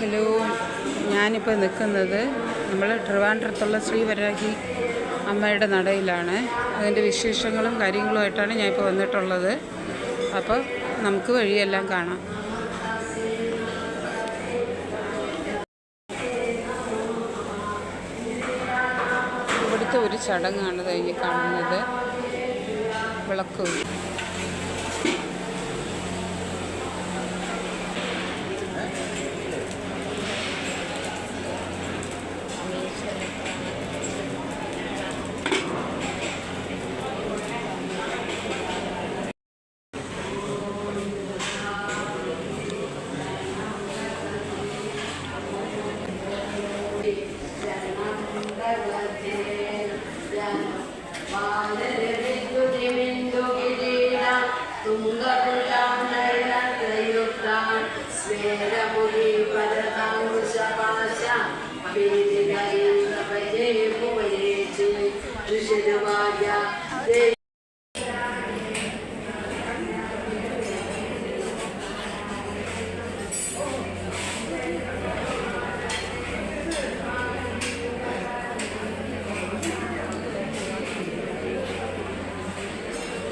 Hello ഞാനിപ്പോൾ നിൽക്കുന്നത് നമ്മൾ ട്രിവാൻഡ്രത്തുള്ള ശ്രീവരാഹി അമ്മയുടെ നടയിലാണ്. അതിന്റെ വിശേഷങ്ങളും കാര്യങ്ങളുമായിട്ടാണ് ഞാൻ ഇപ്പോൾ വന്നിട്ടുള്ളത്. അപ്പോൾ നമുക്ക് വഴിയെല്ലാം കാണാം. ഇവിടുത്തെ ഒരു ചടങ്ങാണ് ഈ കാണുന്നത്. വിളക്ക്.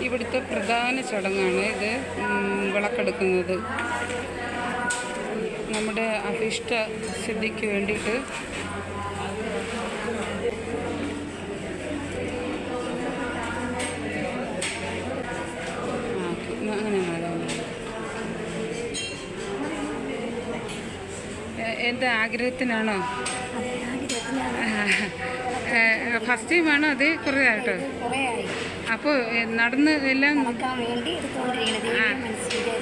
ഇവിടുത്തെ പ്രധാന ചടങ്ങാണ് ഇത് വിളക്കെടുക്കുന്നത്. നമ്മുടെ അഭിഷ്ട സിദ്ധിക്ക് വേണ്ടിയിട്ട്. അങ്ങനെ. എന്താ ആഗ്രഹത്തിനാണോ? ഫസ്റ്റ് ടൈം ആണോ അത് കുറേ ആയിട്ടോ? അപ്പോൾ നടന്ന് എല്ലാം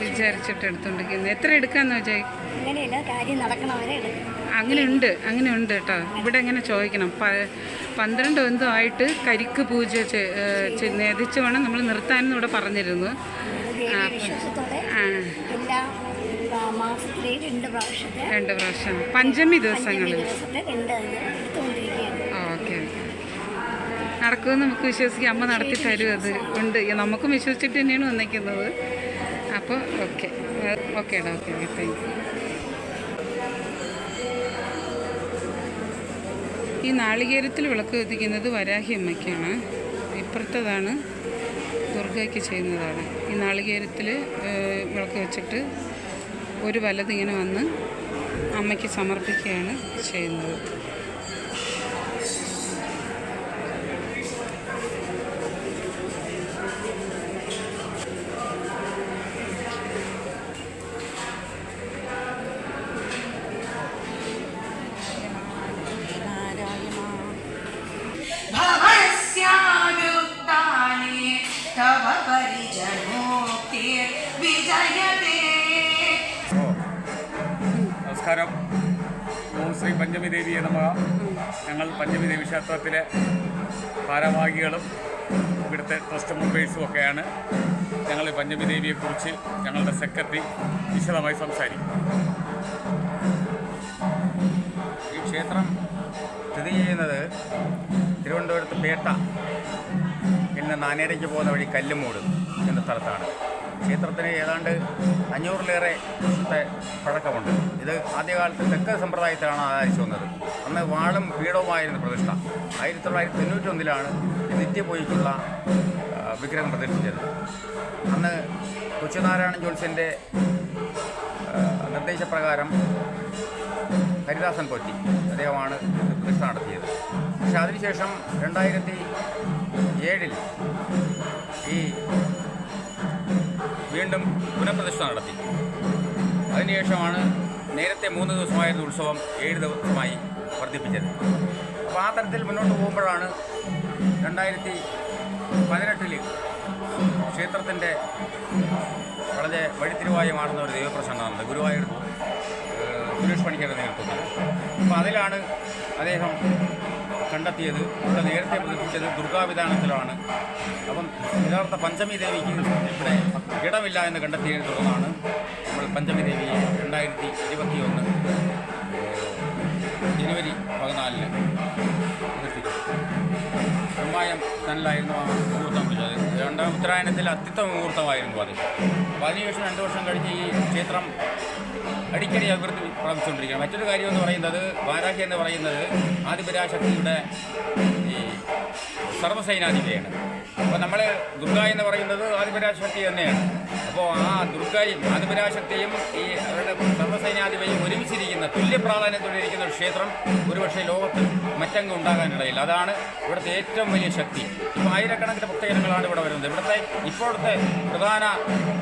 വിചാരിച്ചിട്ട് എടുത്തോണ്ടിരിക്കുന്നത് എത്ര എടുക്കാന്ന് വെച്ചാൽ അങ്ങനെയല്ല കാര്യം നടക്കണവരെ എടുക്കും അങ്ങനെ ഉണ്ട് അങ്ങനെ ഉണ്ട് കേട്ടോ. ഇവിടെ എങ്ങനെ ചോദിക്കണം? പന്ത്രണ്ട് എന്തോ ആയിട്ട് കരിക്ക് പൂജ നേതിച്ച് വേണം നമ്മൾ നിർത്താനെന്ന് ഇവിടെ പറഞ്ഞിരുന്നു. രണ്ട് പ്രാവശ്യം. പഞ്ചമി ദിവസങ്ങളിൽ. ഓക്കെ നടക്കുമെന്ന് നമുക്ക് വിശ്വസിക്കാം. അമ്മ നടത്തി തരും അത്. ഉണ്ട്. നമുക്കും വിശ്വസിച്ചിട്ട് തന്നെയാണ് വന്നിരിക്കുന്നത്. അപ്പോൾ ഓക്കെ. ഓക്കെ ഡോ ഓക്കെ ഓക്കെ. Thank you. ഈ നാളികേരത്തിൽ വിളക്ക് കത്തിക്കുന്നത് വരാഹി അമ്മയ്ക്കാണ്. ഇപ്പുറത്തതാണ് ദുർഗയ്ക്ക് ചെയ്യുന്നതാണ്. ഈ നാളികേരത്തിൽ വിളക്ക് വെച്ചിട്ട് ഒരു വലതിങ്ങനെ വന്ന് അമ്മയ്ക്ക് സമർപ്പിക്കുകയാണ് ചെയ്യുന്നത്. പഞ്ചമി ഞങ്ങൾ പഞ്ചമി ദേവീക്ഷേത്രത്തിലെ ഭാരവാഹികളും ഇവിടുത്തെ ട്രസ്റ്റ് മെമ്പേഴ്സും ഒക്കെയാണ്. ഞങ്ങൾ പഞ്ചമി ദേവിയെക്കുറിച്ച് ഞങ്ങളുടെ സെക്രട്ടറി വിശദമായി സംസാരിക്കും. ഈ ക്ഷേത്രം സ്ഥിതി ചെയ്യുന്നത് തിരുവനന്തപുരത്ത് പേട്ട ഇന്ന് നാനേരയ്ക്ക് പോകുന്ന വഴി കല്ലുമൂട് എന്ന സ്ഥലത്താണ്. ക്ഷേത്രത്തിന് ഏതാണ്ട് അഞ്ഞൂറിലേറെ വർഷത്തെ പഴക്കമുണ്ട്. ഇത് ആദ്യകാലത്ത് തെക്ക സമ്പ്രദായത്തിലാണ് ആചരിച്ചു വന്നത്. അന്ന് വാളും പീഠവുമായിരുന്നു പ്രതിഷ്ഠ. ആയിരത്തി തൊള്ളായിരത്തി തൊണ്ണൂറ്റൊന്നിലാണ് ഒന്നിലാണ് നിത്യപൂജയ്ക്കുള്ള വിഗ്രഹം പ്രതിഷ്ഠിച്ചത് അന്ന് കൊച്ചുനാരായണൻ ജോത്സ്യന്റെ നിർദ്ദേശപ്രകാരം ഹരിദാസൻ പോറ്റി അദ്ദേഹമാണ് പ്രതിഷ്ഠ നടത്തിയത്. പക്ഷെ അതിനുശേഷം രണ്ടായിരത്തി ഏഴിൽ ഈ വീണ്ടും പുനഃപ്രതിഷ്ഠ നടത്തി. അതിനുശേഷമാണ് നേരത്തെ മൂന്ന് ദിവസമായിരുന്ന ഉത്സവം ഏഴ് ദിവസമായി വർദ്ധിപ്പിച്ചത്. അപ്പോൾ ആ തരത്തിൽ മുന്നോട്ട് പോകുമ്പോഴാണ് രണ്ടായിരത്തി പതിനെട്ടിൽ ക്ഷേത്രത്തിന്റെ വളരെ വഴിത്തിരിവായി മാറുന്ന ഒരു ദൈവപ്രസംഗം നടന്നത്. ഗുരുവായൂർ സുരേഷ് പണിക്കരുടെ നേതൃത്വത്തിൽ. അപ്പോൾ അതിലാണ് അദ്ദേഹം കണ്ടെത്തിയത് ഇവിടെ നേരത്തെ പ്രതിപ്പിച്ചത് ദുർഗാവിധാനത്തിലാണ്. അപ്പം യഥാർത്ഥ പഞ്ചമി ദേവിക്ക് ഇവിടെ ഇടമില്ല എന്ന് കണ്ടെത്തിയതിനെ തുടർന്നാണ് നമ്മൾ പഞ്ചമി ദേവിയെ രണ്ടായിരത്തി ഇരുപത്തി ഒന്ന് ജനുവരി പതിനാലിന് ബ്രഹ്മായം തന്നിലായിരുന്നു ആ മുഹൂർത്തം വിളിച്ചത്. രണ്ടാം ഉത്തരായണത്തിൽ അത്യുത്തമ മുഹൂർത്തമായിരുന്നു അത്. അപ്പോൾ അതിനുശേഷം രണ്ട് വർഷം കഴിഞ്ഞ് ഈ ക്ഷേത്രം അടിക്കടി അഭിവൃദ്ധി പ്രാപിച്ചുകൊണ്ടിരിക്കുകയാണ്. മറ്റൊരു കാര്യം എന്ന് പറയുന്നത് വാരാഹി എന്ന് പറയുന്നത് ആദിപരാശക്തിയുടെ ഈ അപ്പോൾ നമ്മൾ ദുർഗ എന്ന് പറയുന്നത് ആദിപരാശക്തി തന്നെയാണ്. അപ്പോൾ ആ ദുർഗയും ആദിപരാശക്തിയും ഈ അവരുടെ സർവസൈനാധിപതിയും ഒരുമിച്ചിരിക്കുന്ന തുല്യ പ്രാധാന്യത്തോടെയിരിക്കുന്ന ഒരു ക്ഷേത്രം ഒരുപക്ഷെ ലോകത്ത് മറ്റങ്ങ് ഉണ്ടാകാനിടയില്ല അതാണ് ഇവിടുത്തെ ഏറ്റവും വലിയ ശക്തി. ഇപ്പോൾ ആയിരക്കണക്കിന് ഭക്തജനങ്ങളാണ് ഇവിടെ വരുന്നത്. ഇവിടുത്തെ ഇപ്പോഴത്തെ പ്രധാന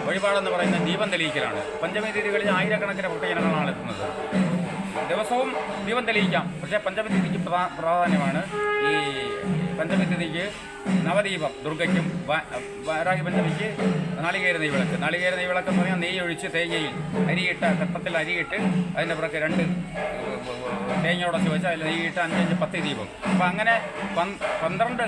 വഴിപാടെന്ന് പറയുന്നത് ദീപം തെളിയിക്കലാണ്. പഞ്ചമി തീയതികളിൽ ആയിരക്കണക്കിന് ഭക്തജനങ്ങളാണ് എത്തുന്നത്. ദിവസവും ദീപം തെളിയിക്കാം. പക്ഷേ പഞ്ചമി പ്രധാ പ്രാധാന്യമാണ് ഈ പഞ്ചമി തിഥിക്ക് നവദീപം ദുർഗയ്ക്കും വാരാഹി പഞ്ചമിക്ക് നാളികേര നെയ്വിളക്ക് നാളികേര നെയ്വിളക്ക് എന്ന് പറഞ്ഞാൽ നെയ്യ് ഒഴിച്ച് തേങ്ങയിൽ അരിയിട്ട് കപ്പത്തിൽ അരിയിട്ട് അതിന്റെ പുറത്ത് രണ്ട് തേങ്ങയോടൊക്കെ വെച്ച് അതിൽ നെയ്യിട്ട് അഞ്ചഞ്ച് പത്ത് ദീപം. അപ്പോൾ അങ്ങനെ പന്- പന്ത്രണ്ട്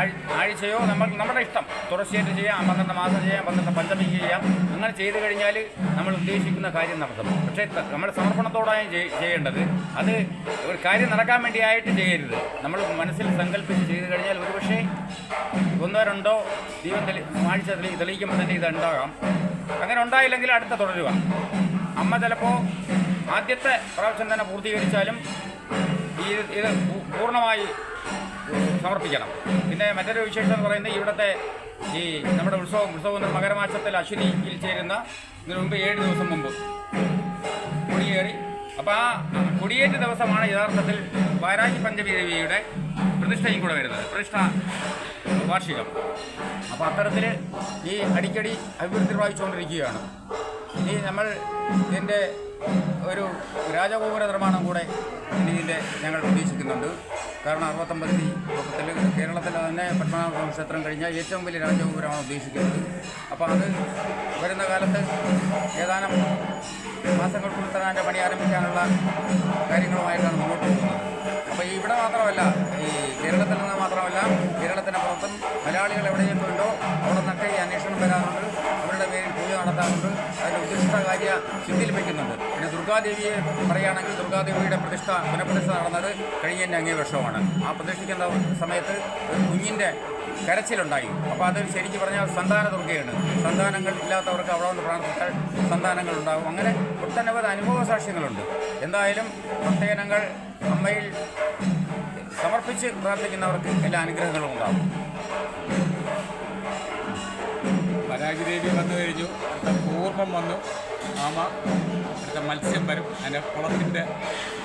ആഴ്ചയോ നമ്മൾ നമ്മുടെ ഇഷ്ടം. തുടർച്ചയായിട്ട് ചെയ്യാം പന്ത്രണ്ട് മാസം ചെയ്യാം പന്ത്രണ്ട് പഞ്ചമി ചെയ്യാം. അങ്ങനെ ചെയ്തു കഴിഞ്ഞാൽ നമ്മൾ ഉദ്ദേശിക്കുന്ന കാര്യം നടത്തും പക്ഷേ നമ്മൾ സമർപ്പണത്തോടായും ചെയ്- ചെയ്യേണ്ടത്. അത് ഒരു കാര്യം നടക്കാൻ വേണ്ടിയായിട്ട് ചെയ്യരുത്. നമ്മൾ മനസ്സിൽ സങ്കല്പിച്ച് ചെയ്തു കഴിഞ്ഞാൽ ഒരുപക്ഷേ ഒന്നോ രണ്ടോ ദീപം തെളി ആഴ്ച തെളി തെളിയിക്കുമ്പോൾ തന്നെ ഇത് ഉണ്ടാകാം അങ്ങനെ ഉണ്ടായില്ലെങ്കിൽ അടുത്ത തുടരുക. അമ്മ ചിലപ്പോൾ ആദ്യത്തെ പ്രാവശ്യം തന്നെ പൂർത്തീകരിച്ചാലും ഇത് ഇത് പൂർണമായി സമർപ്പിക്കണം. പിന്നെ മറ്റൊരു വിശേഷം എന്ന് പറയുന്നത് ഇവിടുത്തെ ഈ നമ്മുടെ ഉത്സവം ഉത്സവം മകരമാസത്തിൽ അശ്വിനിയിൽ ചേരുന്ന ഇതിനു മുമ്പ് ഏഴ് ദിവസം മുമ്പ് കൊടിയേറി. അപ്പോൾ ആ കൊടിയേറ്റ ദിവസമാണ് യഥാർത്ഥത്തിൽ വാരാഹി പഞ്ചമി ദേവിയുടെ പ്രതിഷ്ഠയും കൂടെ വരുന്നത്. പ്രതിഷ്ഠ വാർഷികം. അപ്പോൾ അത്തരത്തിൽ ഈ അടിക്കടി അഭിവൃദ്ധി പ്രാപിച്ചുകൊണ്ടിരിക്കുകയാണ് ഇനി നമ്മൾ ഇതിന്റെ ഒരു രാജഗോപുര നിർമ്മാണം കൂടെ ഇന്ത്യയിൽ ഞങ്ങൾ പ്രതീക്ഷിക്കുന്നുണ്ട്. കാരണം അറുപത്തൊമ്പത് യോഗത്തിൽ കേരളത്തിൽ തന്നെ പത്മനാഭ ക്ഷേത്രം കഴിഞ്ഞാൽ ഏറ്റവും വലിയ രാജഗോപുരമാണ് ഉദ്ദേശിക്കുന്നത്. അപ്പോൾ അത് വരുന്ന കാലത്ത് ഏതാനും മാസങ്ങൾക്കുള്ളിൽ തന്നെ അതിന്റെ പണി ആരംഭിക്കാനുള്ള കാര്യങ്ങളുമായിട്ടാണ് മുന്നോട്ട് പോകുന്നത്. അപ്പോൾ ഇവിടെ മാത്രമല്ല ഈ കേരളത്തിൽ നിന്ന് മാത്രമല്ല കേരളത്തിന് പുറത്തും മലയാളികൾ എവിടെയൊക്കെ ഉണ്ടോ അവിടെ നിന്നൊക്കെ ഈ അന്വേഷണം വരാറുണ്ട്. സിദ്ധിയിൽ വയ്ക്കുന്നുണ്ട് പിന്നെ ദുർഗാദേവിയെ പറയുകയാണെങ്കിൽ ദുർഗാദേവിയുടെ പ്രതിഷ്ഠ പുനഃപ്രതിഷ്ഠ നടന്നത് കഴിഞ്ഞതിന്റെ അങ്ങേ വർഷമാണ്. ആ പ്രതിഷ്ഠിക്കുന്ന സമയത്ത് ഒരു കുഞ്ഞിന്റെ കരച്ചിലുണ്ടായി. അപ്പോൾ അത് ശരിക്കും പറഞ്ഞാൽ സന്താന ദുർഗയാണ്. സന്താനങ്ങൾ ഇല്ലാത്തവർക്ക് അവിടെ വന്ന് പ്രാർത്ഥിച്ചാൽ സന്താനങ്ങൾ ഉണ്ടാകും. അങ്ങനെ ഒട്ടനവധി അനുഭവ സാക്ഷ്യങ്ങളുണ്ട്. എന്തായാലും പ്രത്യേകങ്ങൾ അമ്മയിൽ സമർപ്പിച്ച് പ്രാർത്ഥിക്കുന്നവർക്ക് എല്ലാ അനുഗ്രഹങ്ങളും ഉണ്ടാകും. വരാജി ദേവി വന്നു കഴിഞ്ഞു. പൂർവം വന്നു. ആമ. അടുത്ത മത്സ്യം വരും. അതിന്റെ കുളത്തിന്റെ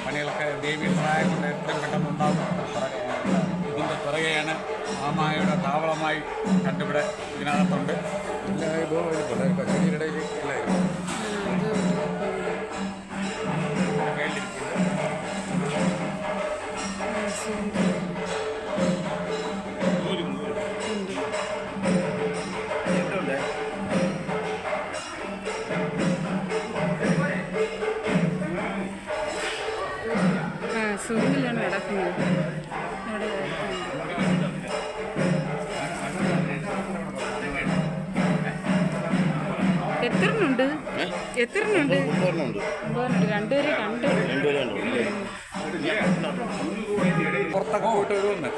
പണികളൊക്കെ ദേവിയുടെ സഹായം കൊണ്ട് എത്രയും പെട്ടെന്ന് ഉണ്ടാകും ഇതിന്റെ പിറകെയാണ് ആമയുടെ താവളമായി കണ്ടിവിടെ ഇതിനകത്തുണ്ട്. മേളിലിരിക്കുന്നത്. എത്ര എണ്ണുണ്ട് എത്ര എണ്ണുണ്ട് ഒമ്പതെണ്ണുണ്ട്. രണ്ടുപേരെ കണ്ടു. പുറത്തൊക്കെ പോയിട്ട് വരുമെന്ന്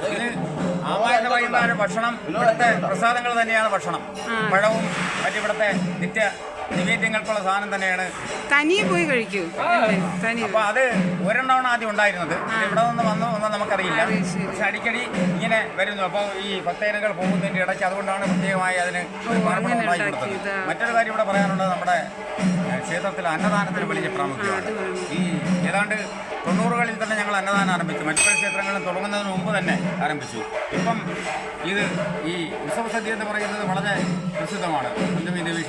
ഭക്ഷണം ഇവിടുത്തെ പ്രസാദങ്ങൾ തന്നെയാണ് ഭക്ഷണം. പഴവും മറ്റിവിടുത്തെ നിത്യ നിവേദ്യങ്ങൾക്കുള്ള സാധനം തന്നെയാണ്. തനിയെ പോയി കഴിക്കൂ. അപ്പൊ അത് ഒരെണ്ണമാണ് ആദ്യം ഉണ്ടായിരുന്നത്. ഇവിടെ നിന്ന് വന്നു ഒന്നും നമുക്കറിയില്ല. പക്ഷെ അടിക്കടി ഇങ്ങനെ വരുന്നു. അപ്പോൾ ഈ ഭക്തജനങ്ങൾ പോകുന്നതിന്റെ ഇടയ്ക്ക് അതുകൊണ്ടാണ് പ്രത്യേകമായി അതിന് കൊടുത്തത്. മറ്റൊരു കാര്യം ഇവിടെ പറയാനുള്ളത് നമ്മുടെ ക്ഷേത്രത്തിൽ അന്നദാനത്തിന് വലിയ പ്രാമുഖ്യമാണ്. ഈ ഏതാണ്ട് തൊണ്ണൂറുകളിൽ തന്നെ ഞങ്ങൾ അന്നദാനം ആരംഭിച്ചു. മറ്റു ക്ഷേത്രങ്ങളും തുടങ്ങുന്നതിന് മുമ്പ് തന്നെ ആരംഭിച്ചു. ഇപ്പം ഇത് ഈ ഉത്സവസദ്യ എന്ന് പറയുന്നത് വളരെ പ്രസിദ്ധമാണ്. പഞ്ചമി ദേവി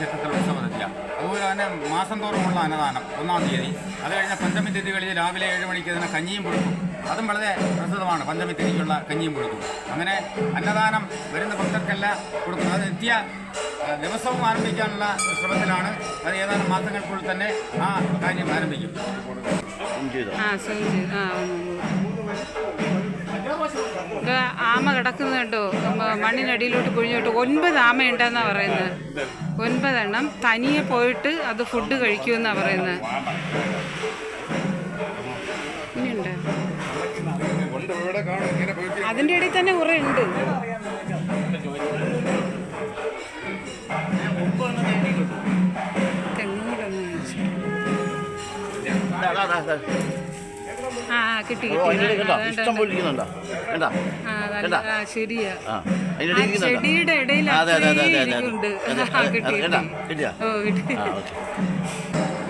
തന്നെ മാസം തോറുമുള്ള അന്നദാനം ഒന്നാം തീയതി. അത് കഴിഞ്ഞ പഞ്ചമി തീയതികളിൽ രാവിലെ ഏഴ് മണിക്ക് തന്നെ കഞ്ഞിയും കൊടുക്കും. അതും വളരെ പ്രസിദ്ധമാണ്. പഞ്ചമി തീയതിക്കുള്ള കഞ്ഞിയും കൊടുക്കും. അങ്ങനെ അന്നദാനം വരുന്ന ഭക്തർക്കെല്ലാം കൊടുക്കുന്നത്. അത് നിത്യ ദിവസവും ആരംഭിക്കാനുള്ള ശ്രമത്തിലാണ്. അത് ഏതാനും മാസങ്ങൾക്കുള്ളിൽ തന്നെ ആ കാര്യം ആരംഭിക്കും. ആ കിടക്കുന്നത് കേട്ടോ. മണ്ണിനടിയിലോട്ട് കുഴിഞ്ഞോട്ട് ഒൻപത് ആമ ഉണ്ടെന്നാ പറയുന്നത്. ഒൻപതെണ്ണം തനിയെ പോയിട്ട് അത് ഫുഡ് കഴിക്കുമെന്നാ പറയുന്നത്. ഇനിയുണ്ടോ. അതിന്റെ ഇടയിൽ തന്നെ കുറേ ഉണ്ട്. തെങ്ങൂടൊന്ന് കിട്ടി ശരിയാ. ചെടിയുടെ ഇടയിൽ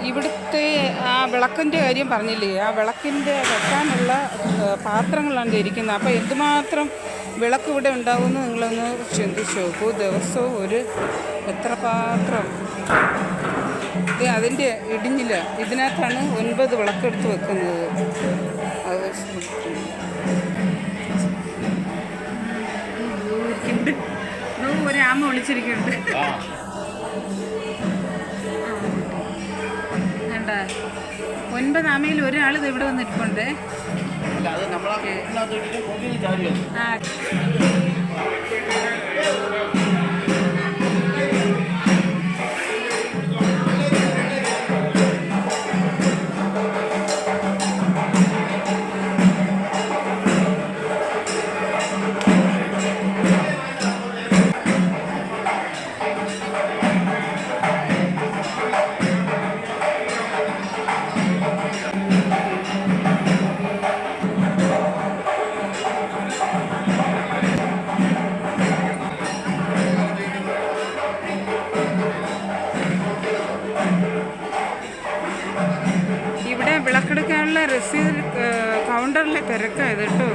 ഇവിടുത്തെ ആ വിളക്കിന്റെ കാര്യം പറഞ്ഞില്ലേ? ആ വിളക്കിന്റെ വെക്കാനുള്ള പാത്രങ്ങളാണ് ഇരിക്കുന്നത്. അപ്പോൾ എന്തുമാത്രം വിളക്ക് ഇവിടെ ഉണ്ടാവുമെന്ന് നിങ്ങളൊന്ന് ചിന്തിച്ചു നോക്കൂ. ദിവസവും ഒരു എത്ര പാത്രം ഇത് അതിന്റെ ഇടിഞ്ഞില്ല ഇതിനകത്താണ് ഒൻപത് വിളക്കെടുത്ത് വെക്കുന്നത്. അത് ആമ വിളിച്ചിരിക്കുന്നുണ്ട്. ഒൻപത് ആമയിൽ ഒരാൾ ഇത് ഇവിടെ വന്നിട്ടുണ്ട്. ആ. രസീത് കൗണ്ടറിലെ തിരക്കായത് കേട്ടോ.